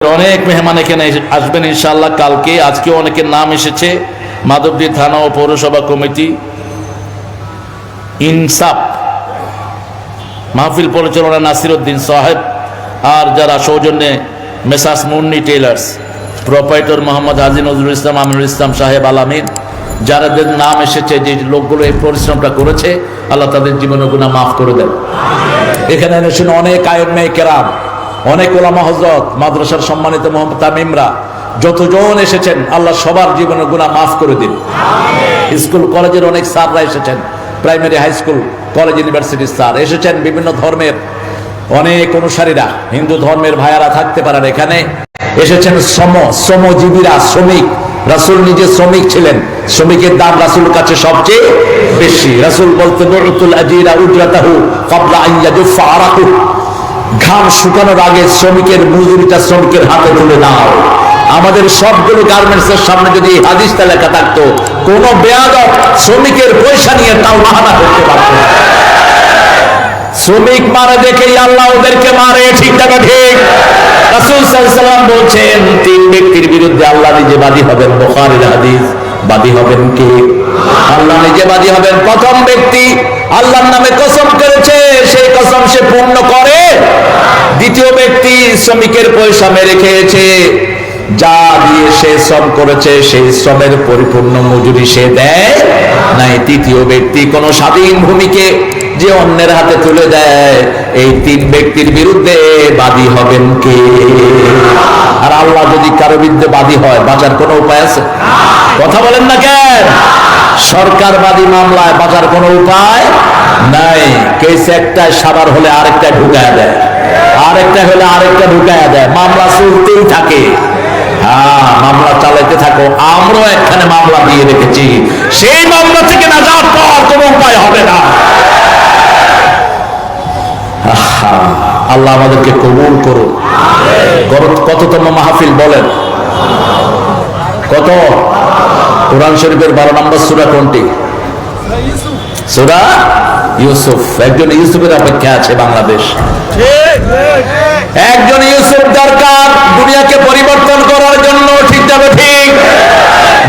অনেক মেহমান এখানে আসবেন, ইনশাআল্লাহ কালকে। আজকে অনেকের নাম এসেছে। মাধবদী থানা ও পৌরসভা কমিটি। ইনসাফ। মাহফিল পরিচালনা নাসির উদ্দিন সাহেব আর যারা সৌজন্যে messrs Munni tailors proprietor Mohammad Haji Nazrul Islam, Aminul Islam সাহেব আলামিন যারাদের নাম এসেছে, যে লোকগুলো এই পরিশ্রমটা করেছে, আল্লাহ তাদের জীবনের গুণা মাফ করে দেন। এখানে এনেছেন অনেক আয়ন মেয়ে কেরাম অনেক ওলামা হজরত মাদ্রাসার সম্মানিত মোহাম্মদ তামিমরা যতজন এসেছেন আল্লাহ সবার জীবনের গুণা মাফ করে দিন। স্কুল কলেজের অনেক স্যাররা এসেছেন প্রাইমারি হাই স্কুল কলেজ ইউনিভার্সিটির স্যার এসেছেন বিভিন্ন ধর্মের। অনেক অনুসারীরা হিন্দু ধর্মের ভাইয়ারা থাকতে পারেন এখানে। এসেছেন শ্রম শ্রমজীবীরা শ্রমিক। রাসুল নিজে শ্রমিক ছিলেন। শ্রমিকের দাম রাসুল কাছে সবচেয়ে বেশি। রাসুল বলতে নুরতুল আজিরা উজরাতাহু ক্বাবলা আন ইয়াজুফা আরাকু ঘাম শুকানোর আগে শ্রমিকের মজুরিটা শ্রমিকের হাতে তুলে দাও। আমাদের সবগুলো গার্মেন্টস এর সামনে যদি হাদিসটা লেখা থাকতো, কোন বেয়াদব শ্রমিকের পয়সা নিয়ে তাও বাহানা করতে পারতো। শ্রমিক মারে দেখেই আল্লাহ ওদেরকে মারে, ঠিক টাকা ঠিক? রাসূল সাল্লাম বলছেন, তিন ব্যক্তির বিরুদ্ধে আল্লাহ নিজে বাদী হবেন, বুখারীর হাদিস। বাদী হবেন কে? আল্লাহ নিজে বাদী হবেন। প্রথম ব্যক্তি আল্লাহর নামে কসম করেছে, সেই কসম সে পূর্ণ করে। দ্বিতীয় ব্যক্তি শ্রমিকের পয়সা মেরে খেয়েছে। যা দিয়ে সে শ্রম করেছে, সেই শ্রমের পরিপূর্ণ মজুরি সে দেয় নাই। তৃতীয় ব্যক্তি কোন স্বাধীন ভূমিকে যে অন্যের হাতে তুলে দেয়, এই তিন ব্যক্তির বিরুদ্ধে বাদী হবেন কে? আর আল্লাহ যদি কারও বিরুদ্ধে বাদী হয়, বাঁচার কোনো উপায় আছে? কথা বলেন না কেন? সরকারবাদী মামলায় বাঁচার কোনো উপায় নাই। কেস একটা সাবার হলে আরেকটা ঢুকায় দেয়। আরেকটা হলে আরেকটা ঢুকায় দেয়। মামলা চলতেই থাকে। হ্যাঁ মামলা চালাইতে থাকো। মামলা রেখেছি। সেই মামলা থেকে না কোনো উপায় হবে না। আমাদেরকে কবুল কততম মাহফিল বলেন? কত? কোরআন শরীফের বারো নম্বর সুরা কোনটি? সুরা ইউসুফ। একজন ইউসুফের অপেক্ষা আছে বাংলাদেশ। একজন ইউসুফ দরকার দুনিয়াকে পরিবর্তন করার জন্য, ঠিক যাবে ঠিক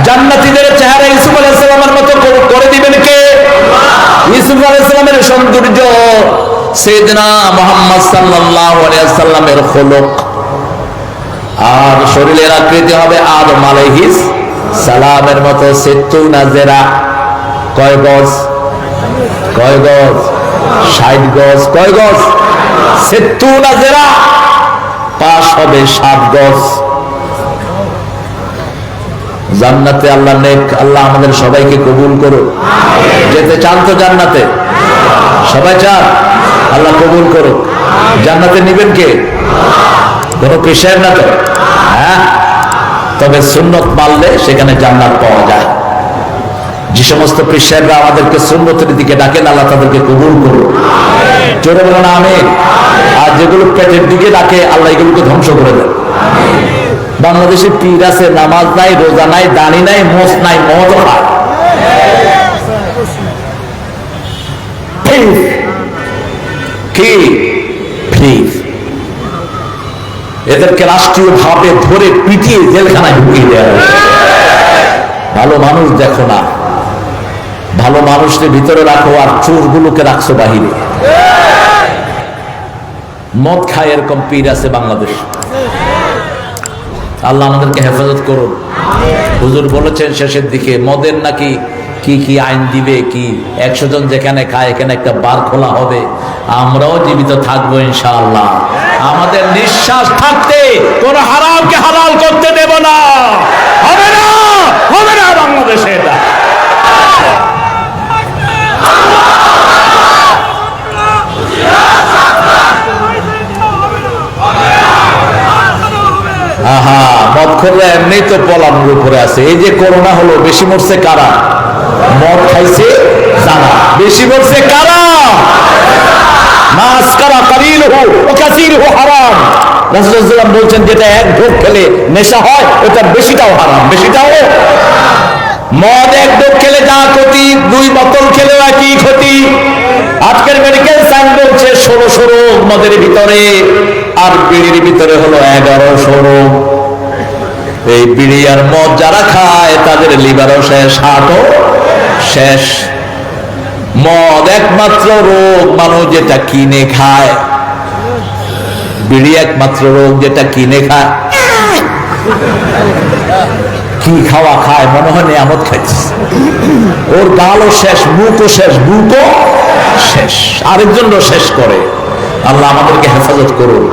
জান্নাতীদের চেহারা ইউসুফ আলাইসালামের মতো করে- দিবেন কে? ইউসুফ আলাইসালামের সৌন্দর্য। সেদিনা মোহাম্মদ সাল্লাল্লাহু আলাইহি সাল্লামের খোলক আর শরীরের আকৃতি হবে আদম আলাইহিস সালামের মতো সেতু নাজেরা কয় গজ? কয় গজ? ষাট গজ। কয় গজ? সেতু নাজেরা পাশ হবে সাত গজ। জান্নাতে আল্লাহ নেক, আল্লাহ আমাদের সবাইকে কবুল করো যেতে চান তো জান্নাতে। সবাই চান? আল্লাহ কবুল করো জান্নাতে নিবেন কে? কোন পেশায় না তো? হ্যাঁ? তবে সুন্নত মানলে সেখানে জান্নাত পাওয়া যায়। যে সমস্ত পেশায়রা আমাদেরকে সুন্নতের দিকে ডাকেন আল্লাহ তাদেরকে কবুল করুন। চোরে বলেন আমি আর যেগুলো পেটের দিকে ডাকে আল্লাহ এগুলোকে ধ্বংস করে দেন। বাংলাদেশে পীর আছে নামাজ নাই রোজা নাই দাড়ি নাই মোষ নাই মদ Please. কি? প্লিজ এদেরকে রাষ্ট্রীয় ভাবে ধরে পিটিয়ে জেলখানায় ঢুকিয়ে দেওয়া। ভালো মানুষ দেখো না। ভালো মানুষকে ভিতরে রাখো আর চোরগুলোকে রাখছো বাহিরে। মদ খায় এরকম পীর আছে বাংলাদেশ। আল্লাহ আমাদেরকে হেফাজত করুন। হুজুর বলেছেন শেষের দিকে, মদের নাকি কি কি আইন দিবে, কি? একশো জন যেখানে খায়, এখানে একটা বার খোলা হবে। আমরাও জীবিত থাকব ইনশাআল্লাহ। আমাদের নিঃশ্বাস থাকতে কোন হারামকে হালাল করতে দেব না। হবে না হবে না বাংলাদেশে এটা। আহা, মদ খোররা এমনি তো পলানোর উপরে আছে। এই যে করোনা হলো, বেশি মরছে কারা? মদ খাইছে যারা। বেশি মরছে কারা? মাস কারা হো হারাম। রাসূলুল্লাহ বলছেন যেটা এক ঢোক খেলে নেশা হয়, ওটা বেশিটাও হারাম। বেশিটাও? মদ এক ঢোক খেলে যা ক্ষতি, দুই বোতল খেলেও একই ক্ষতি। আজকের মেডিকেল সায়েন্স বলছে ষোলো ষোলো মদের ভিতরে, আর বিড়ির ভিতরে হলো এগারোশো রোগ। এই বিড়ি আর মদ যারা খায়, তাদের লিভারও শেষ, হার্টও শেষ। মদ একমাত্র রোগ মানুষ যেটা কিনে খায়। বিড়ি একমাত্র রোগ যেটা কিনে খায়। কি খাওয়া খায়? মনে হয় নিয়ামত খাইছিস ওর গালও শেষ, মুখও শেষ, বুকও শেষ। আরেকজনও শেষ করে। আল্লাহ আমাদেরকে হেফাজত করুন।